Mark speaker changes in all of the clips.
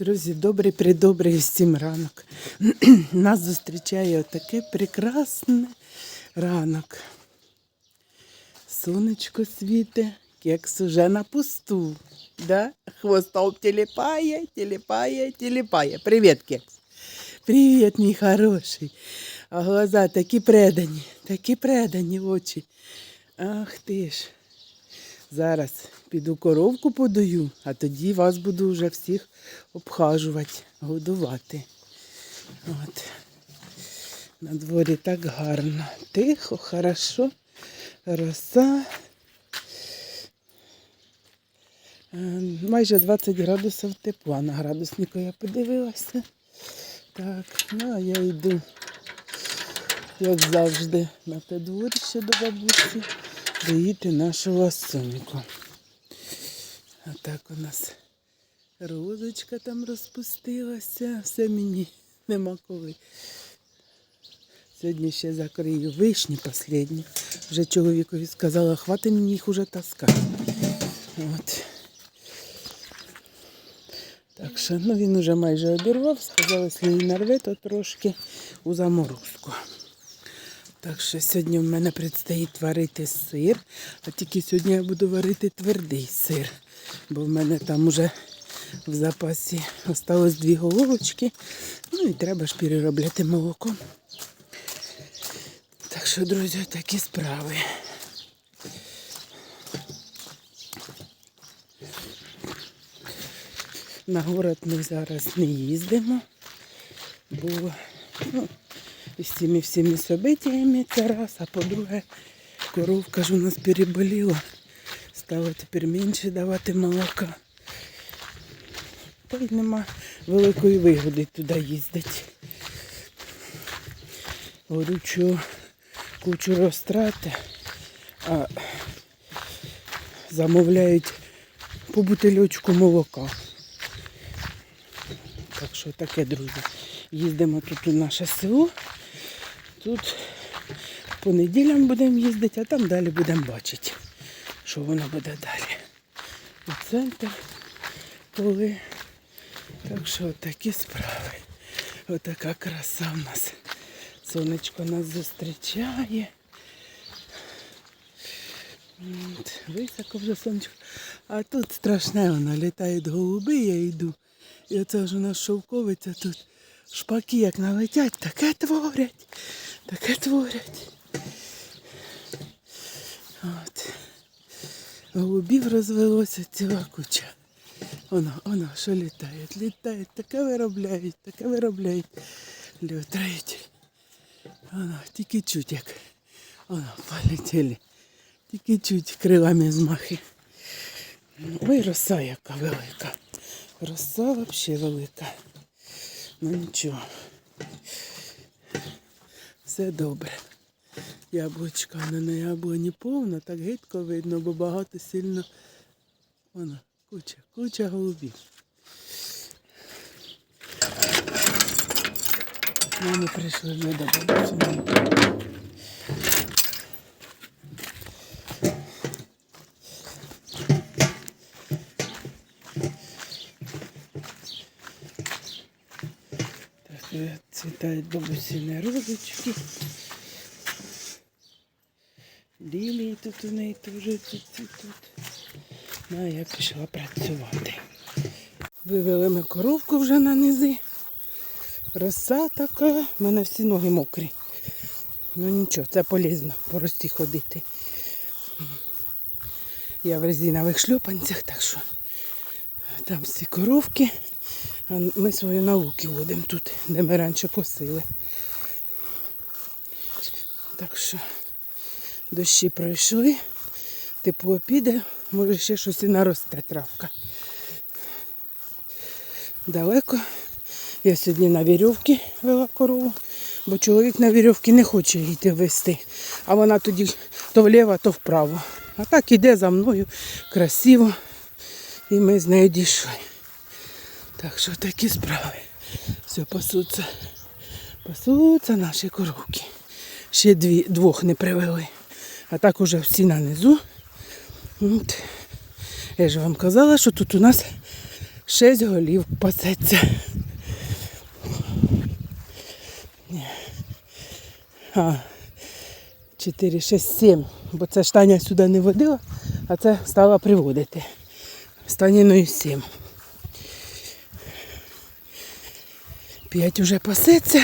Speaker 1: Друзі, добрий придобрий всім ранок. Нас зустрічає такий прекрасний ранок. Сонечко світе, кекс уже на пусту. Да? Хвостом телепає, телепає, телепає. Привіт, кекс. Привіт, мій хороший. А глаза такі предані, такі предані очі. Ах ти ж. Зараз піду коровку подаю, а тоді вас буду вже всіх обхажувати, годувати. От. На дворі так гарно. Тихо, хорошо. Роса. Е, Майже 20 градусів тепла. На градуснику я подивилася. Так, ну а я йду, як завжди, на те дворище до бабусі доїти нашу ласуньку. А так у нас розочка там розпустилася, все мені нема коли. Сьогодні ще закрию вишні останні. Вже чоловікові сказала, хватить мені їх уже таскати. От. Так що ну, він уже майже обірвав, сказав, якщо її нарве, то трошки у заморозку. Так що сьогодні в мене предстоїть варити сир, а тільки сьогодні я буду варити твердий сир, бо в мене там уже в запасі осталось дві головочки, ну і треба ж переробляти молоко. Так що, друзі, такі справи. На город ми зараз не їздимо, бо ну, з цими всіми событиями це раз, а по-друге, коровка ж у нас переболіла, стала тепер менше давати молока. Та й нема великої вигоди туди їздити. Горючу кучу розтрати, а замовляють по бутильочку молока. Так що таке, друзі. Їздимо тут у наше село. Тут по неділям будемо їздити, а там далі будемо бачити, що воно буде далі. У центр коли. Так що такі справи. Отака краса в нас. Сонечко нас зустрічає. От, Високо вже сонечко. А тут страшне воно, літають голуби, я йду. І оце ж у нас шовковиця тут. Шпаки як налетять, таке творять, таке творять. От. Голубів розвелося ціла куча. Воно, воно, що літають, літають, таке виробляють, таке виробляють. Льотрають. Воно, тільки чуть як. Воно, полетіли. Тільки чуть крилами змахи. Ой, роса яка велика. Роса взагалі велика. Ну нічого. Все добре. Яблучка не на яблуні повна, так гидко видно, бо багато сильно. Воно, куча, куча голубів. Мами прийшли вже до бабусі. Так, е, цвітають бабусіні розочки. Лілії тут у неї теж тут. Ну, а я пішла працювати. Вивели ми коровку вже на низи. Роса така, в мене всі ноги мокрі. Ну нічого, це полезно по росі ходити. Я в резинових шльопанцях, так що там всі коровки. А ми свою науки водимо тут, де ми раніше посили. Так що дощі пройшли, тепло піде, може ще щось і наросте травка. Далеко. Я сьогодні на вірьовці вела корову, бо чоловік на вірьовці не хоче йти вести. А вона тоді то вліво, то вправо. А так іде за мною красиво. І ми з нею дійшли. Так що такі справи. Все, пасуться. Пасуться наші коровки. Ще дві, двох не привели. А так уже всі на. От. Я ж вам казала, що тут у нас Шесть голів пасеться. А, 4, 6, 7. Бо це ж сюди не водила, а це стала приводити. Станіною 7. П'ять уже пасеться,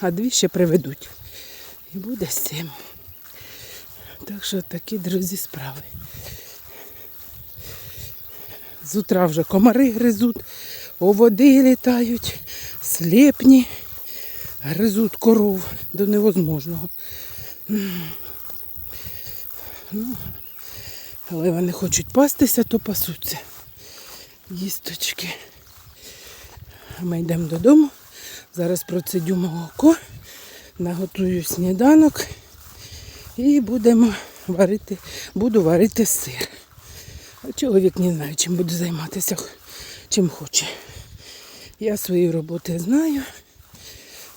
Speaker 1: а дві ще приведуть. І буде сім. Так що такі, друзі, справи. З утра вже комари гризуть, оводи літають, сліпні, гризуть коров до невозможного. Ну, але вони хочуть пастися, то пасуться. Їсточки. Ми йдемо додому. Зараз процедю молоко, наготую сніданок і будемо варити, буду варити сир. Чоловік не знає, чим буде займатися, чим хоче. Я свої роботи знаю.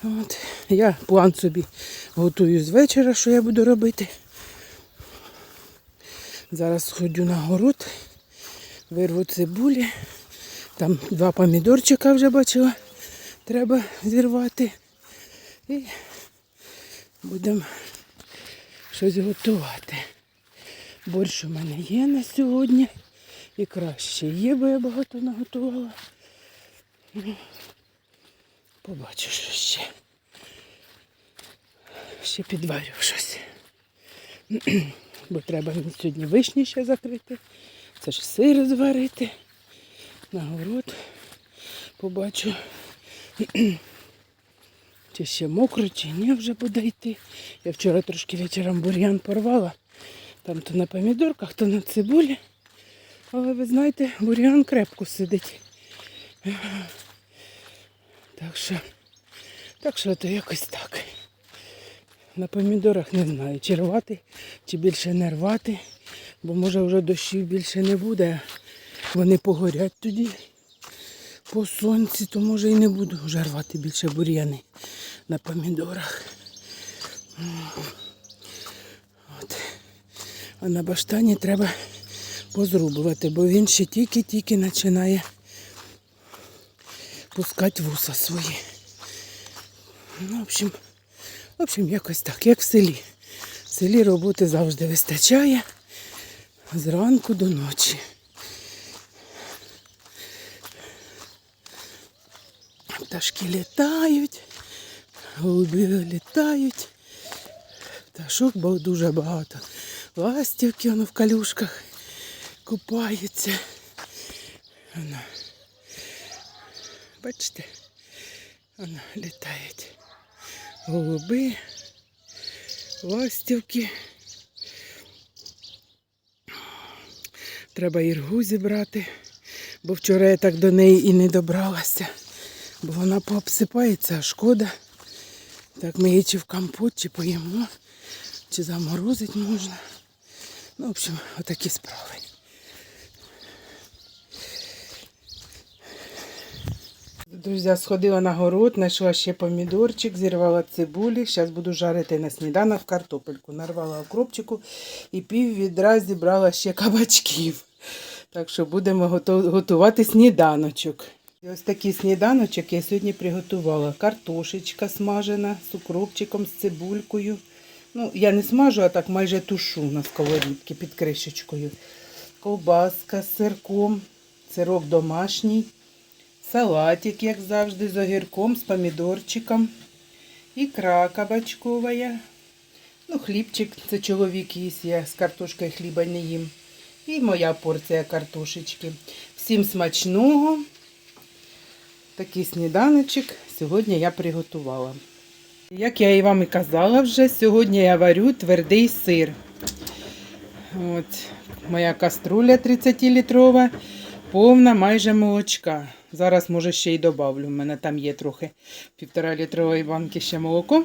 Speaker 1: От. Я план собі готую з вечора, що я буду робити. Зараз сходю на город, вирву цибулі. Там два помідорчика вже бачила. Треба зірвати. І будемо щось готувати. Борщ у мене є на сьогодні. І краще є, бо я багато наготувала. Побачу, що ще. Ще підварю щось. Бо треба сьогодні вишні ще закрити. Це ж сир зварити. На город побачу. Чи ще мокро, чи ні, вже буде йти. Я вчора трошки вечором бур'ян порвала. Там то на помідорках, то на цибулі. Але ви знаєте, бур'ян крепко сидить. Так що, так що то якось так. На помідорах не знаю, чи рвати, чи більше не рвати, бо може вже дощів більше не буде. Вони погорять тоді по сонці, то може і не буду вже рвати більше бур'яни на помідорах. От. А на баштані треба позрубувати, бо він ще тільки-тільки починає пускати вуса свої. Ну, в общем, в общем, якось так, як в селі. В селі роботи завжди вистачає зранку до ночі. Пташки літають, голуби літають. Пташок було дуже багато. Ластівки воно в калюшках купаються. Воно. Бачите, воно літають. Голуби, ластівки. Треба іргу зібрати, бо вчора я так до неї і не добралася, бо вона пообсипається, а шкода. Так ми її чи в компот, чи поїмо, чи заморозити можна. Ну, в общем, отакі справи. Друзі, сходила на город, знайшла ще помідорчик, зірвала цибулі. Зараз буду жарити на сніданок картопельку. Нарвала окропчику і пів відра зібрала ще кабачків. Так що будемо готувати сніданочок. Ось такий сніданочок я сьогодні приготувала. Картошечка смажена з укропчиком, з цибулькою. Ну, я не смажу, а так майже тушу на сковорідці під кришечкою. Ковбаска з сирком, сирок домашній. Салатик, як завжди, з огірком, з помідорчиком. Ікра кабачкова. Ну, хлібчик, це чоловік їсть, я з картошкою хліба не їм. І моя порція картошечки. Всім смачного. Такий сніданочок сьогодні я приготувала. Як я і вам і казала вже, сьогодні я варю твердий сир. От, моя каструля 30-літрова, повна майже молочка. Зараз, може, ще й добавлю. У мене там є трохи півтора літрової банки ще молоко.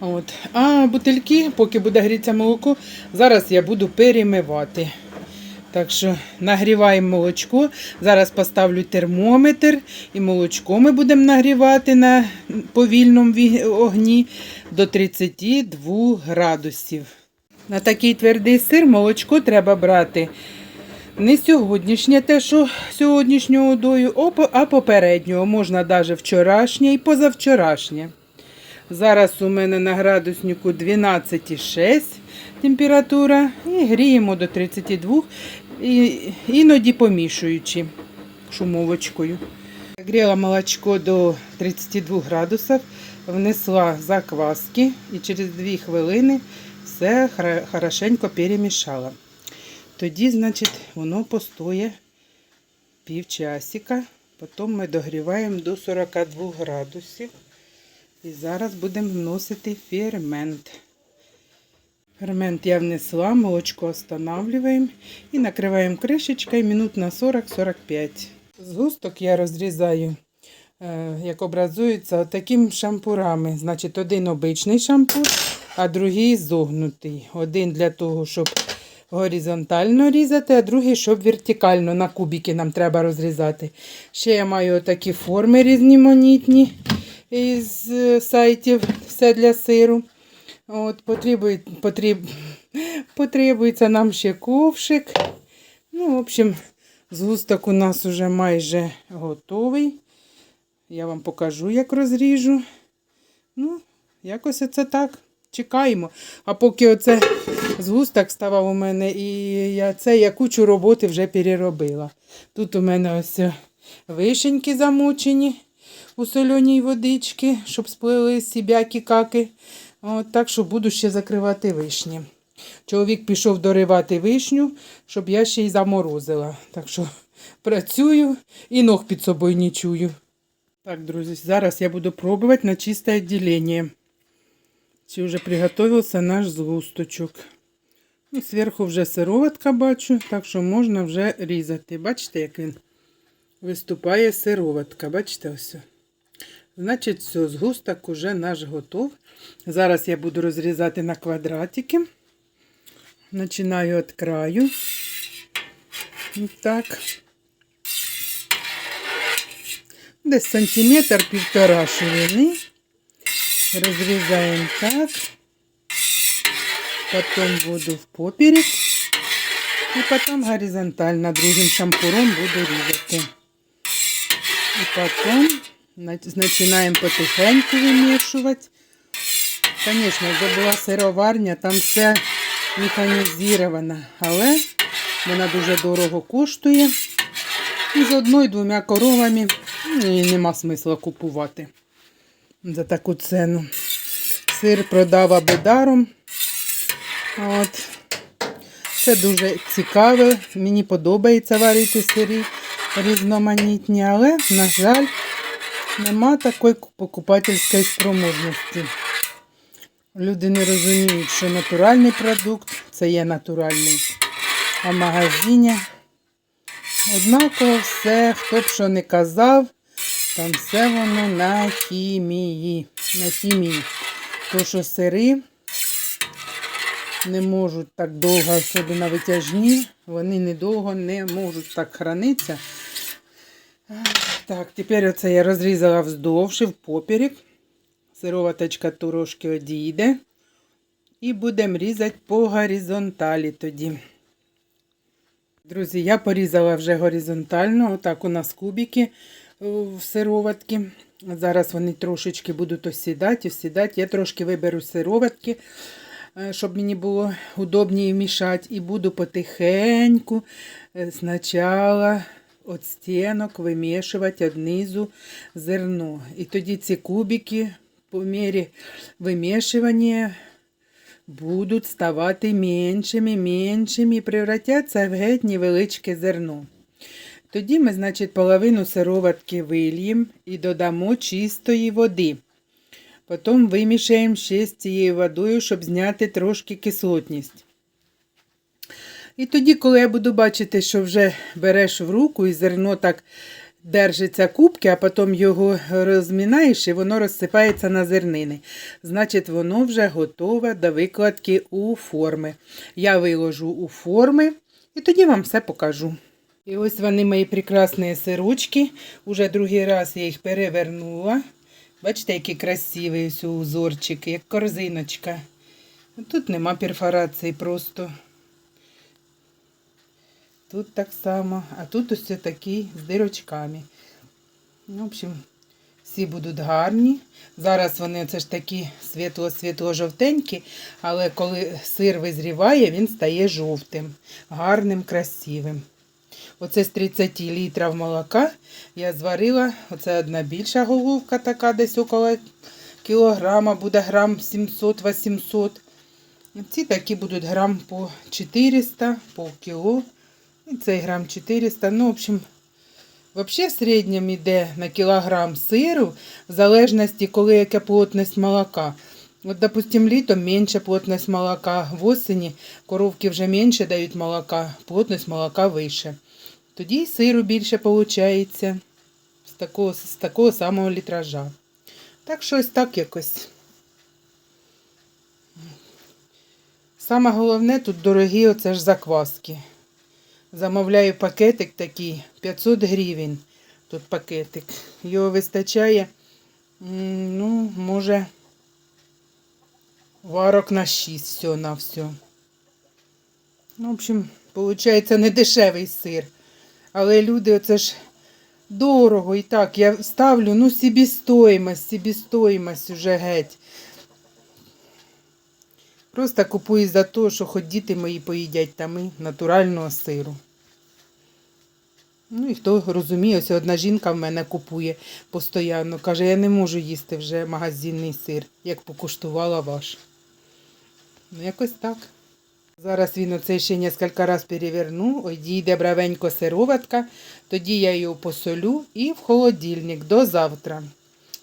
Speaker 1: От. А бутильки, поки буде грітися молоко, зараз я буду перемивати. Так що нагріваємо молочко. Зараз поставлю термометр і молочко ми будемо нагрівати на повільному огні до 32 градусів. На такий твердий сир молочко треба брати Не сьогоднішнє те, що сьогоднішнього дою, а попереднього. Можна навіть вчорашнє і позавчорашнє. Зараз у мене на градуснику 12,6 температура і гріємо до 32, і, іноді помішуючи шумовочкою. Гріла молочко до 32 градусів, внесла закваски і через 2 хвилини все хорошенько перемішала. Тоді, значить, воно постоє півчасика. Потім ми догріваємо до 42 градусів. І зараз будемо вносити фермент. Фермент я внесла, молочко останавливаємо і накриваємо кришечкою минут на 40-45. Згусток я розрізаю, е, як образується, такими шампурами. Значить, один обичний шампур, а другий зогнутий. Один для того, щоб горизонтально різати, а другий, щоб вертикально на кубики нам треба розрізати. Ще я маю такі форми різноманітні із е, сайтів все для сиру. От, потребує, потреб, потребується нам ще ковшик. Ну, в общем, згусток у нас уже майже готовий. Я вам покажу, як розріжу. Ну, якось це так. Чекаємо. А поки оце згусток ставав у мене, і я це я кучу роботи вже переробила. Тут у мене ось вишеньки замочені у соленій водички, щоб сплили сібякі каки. От, так що буду ще закривати вишні. Чоловік пішов доривати вишню, щоб я ще й заморозила. Так що працюю і ног під собою не чую. Так, друзі, зараз я буду пробувати на чисте відділення. Чи вже приготувався наш згусточок. Ну, зверху вже сироватка бачу, так що можна вже різати. Бачите, як він виступає сироватка. Бачите ось. Значить, все, згусток уже наш готов. Зараз я буду розрізати на квадратики. Починаю від краю. Так. Десь сантиметр півтора ширини. Розрізаємо так. Потім буду в поперек. І потім горизонтально другим шампуром буду різати. І потім починаємо потихеньку вимішувати. Звісно, це була сироварня, там все механізовано, але вона дуже дорого коштує. І з одною-двома коровами ну, і нема смисла купувати за таку ціну. Сир продав аби даром. От. Це дуже цікаво. Мені подобається варити сирі різноманітні, але, на жаль, нема такої покупательської спроможності. Люди не розуміють, що натуральний продукт це є натуральний. А магазині однаково все, хто б що не казав, там все воно на хімії. На хімії. То, що сири не можуть так довго, особливо витяжні, вони недовго не можуть так хранитися. Так, тепер оце я розрізала вздовж і в поперек. Сироваточка трошки одійде. І будемо різати по горизонталі тоді. Друзі, я порізала вже горизонтально. Отак у нас кубики в сироватки. Зараз вони трошечки будуть осідати, осідати. Я трошки виберу сироватки, е, щоб мені було удобніше вмішати. І буду потихеньку е, спочатку від стінок вимішувати однизу зерно. І тоді ці кубики по мірі вимішування будуть ставати меншими, меншими і превратяться в геть невеличке зерно. Тоді ми, значить, половину сироватки вильємо і додамо чистої води. Потім вимішаємо ще з цією водою, щоб зняти трошки кислотність. І тоді, коли я буду бачити, що вже береш в руку і зерно так держиться кубки, а потім його розмінаєш і воно розсипається на зернини. Значить, воно вже готове до викладки у форми. Я виложу у форми і тоді вам все покажу. І ось вони мої прекрасні сирочки. Уже другий раз я їх перевернула. Бачите, які красиві ось узорчики, як корзиночка. Тут нема перфорації просто. Тут так само, а тут ось такий з дирочками. Ну, в общем, всі будуть гарні. Зараз вони це ж такі світло-світло-жовтенькі, але коли сир визріває, він стає жовтим, гарним, красивим. Оце з 30 літрів молока я зварила. Оце одна більша головка, така десь около кілограма, буде грам 700-800. Ці такі будуть грам по 400, пол кіло. І цей грам 400. Ну, в общем, Взагалі в середньому йде на кілограм сиру, в залежності, коли яка плотність молока. От, допустим, літом менша плотність молока, в осені коровки вже менше дають молока, плотність молока вище. Тоді й сиру більше виходить з такого, з такого самого літража. Так що ось так якось. Саме головне тут дорогі оце ж закваски. Замовляю пакетик такий 500 гривень. Тут пакетик. Його вистачає, ну, може, варок на 6 все на все. Ну, в общем, виходить, не дешевий сир. Але люди, оце ж дорого і так. Я ставлю, ну, собі-стоїмость, собі-стоїмость уже геть. Просто купую за те, що хоч діти мої поїдять там і натурального сиру. Ну і хто розуміє, ось одна жінка в мене купує постійно. Каже, я не можу їсти вже магазинний сир, як покуштувала ваш. Ну, якось так. Зараз він оцей ще кілька разів переверну, ой, дійде бравенько сироватка, тоді я його посолю і в холодильник до завтра.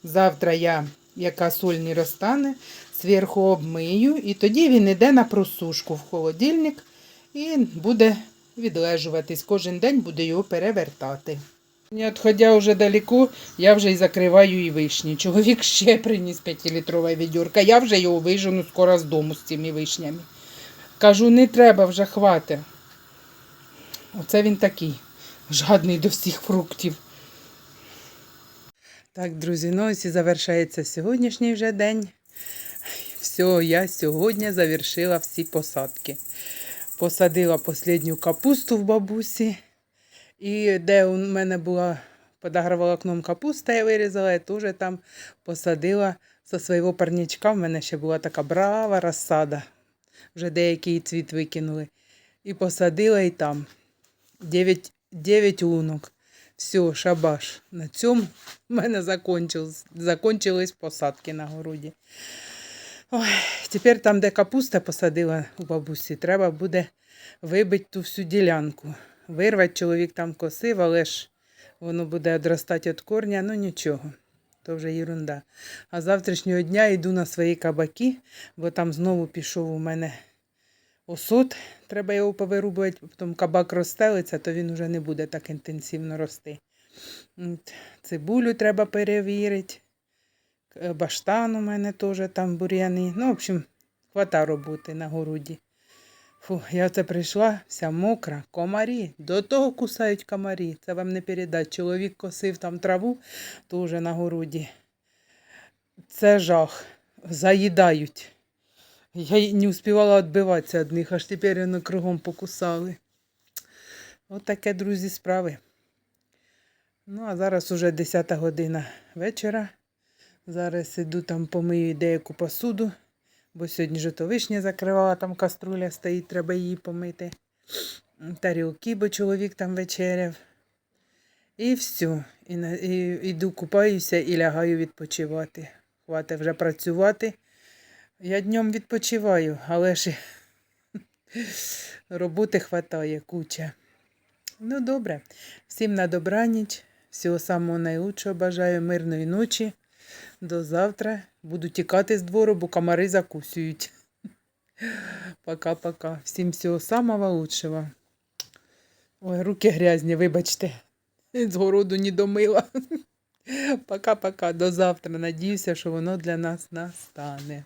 Speaker 1: Завтра я, яка соль не розтане, зверху обмию, і тоді він йде на просушку в холодильник і буде відлежуватись. Кожен день буде його перевертати. Не відходя вже далеко, я вже і закриваю і вишні. Чоловік ще приніс 5-літрове відьорка. Я вже його вижену скоро з дому з цими вишнями. Кажу, не треба вже хвати. Оце він такий, жадний до всіх фруктів. Так, друзі, ну ось і завершається сьогоднішній вже день. Все, я сьогодні завершила всі посадки. Посадила останню капусту в бабусі. І де у мене була під агроволокном капуста, я вирізала, я теж там посадила зі свого парничка. В мене ще була така брава розсада. Вже деякий цвіт викинули. І посадила і там. 9, 9 лунок. Все, шабаш. На цьому в мене закончились посадки на городі. Ой, тепер там, де капуста посадила у бабусі, треба буде вибити ту всю ділянку. Вирвати чоловік там косив, але ж воно буде одростати від корня, ну нічого. То вже ерунда. А завтрашнього дня йду на свої кабаки, бо там знову пішов у мене осот. Треба його повирубувати, потім кабак розстелиться, то він вже не буде так інтенсивно рости. Цибулю треба перевірити. Е, Баштан у мене теж там бур'яни. Ну, в общем, хвата роботи на городі. Фу, я це прийшла, вся мокра, комарі. До того кусають комарі. Це вам не передать. Чоловік косив там траву, теж на городі. Це жах. Заїдають. Я не успівала відбиватися від них, аж тепер вони кругом покусали. От таке, друзі, справи. Ну, а зараз уже 10 година вечора. Зараз іду там помию деяку посуду, бо сьогодні житовишня закривала, там каструля стоїть, треба її помити. Тарілки, бо чоловік там вечеряв. І все. І, і йду купаюся і лягаю відпочивати. Хватить вже працювати. Я днем відпочиваю, але ж роботи хватає куча. Ну, добре. Всім на добраніч. Всього самого найкращого бажаю мирної ночі. До завтра. Буду тікати з двору, бо комари закусують. Пока-пока. Всім всього самого лучшого. Ой, руки грязні, вибачте. З городу не домила. Пока-пока. До завтра. Надіюся, що воно для нас настане.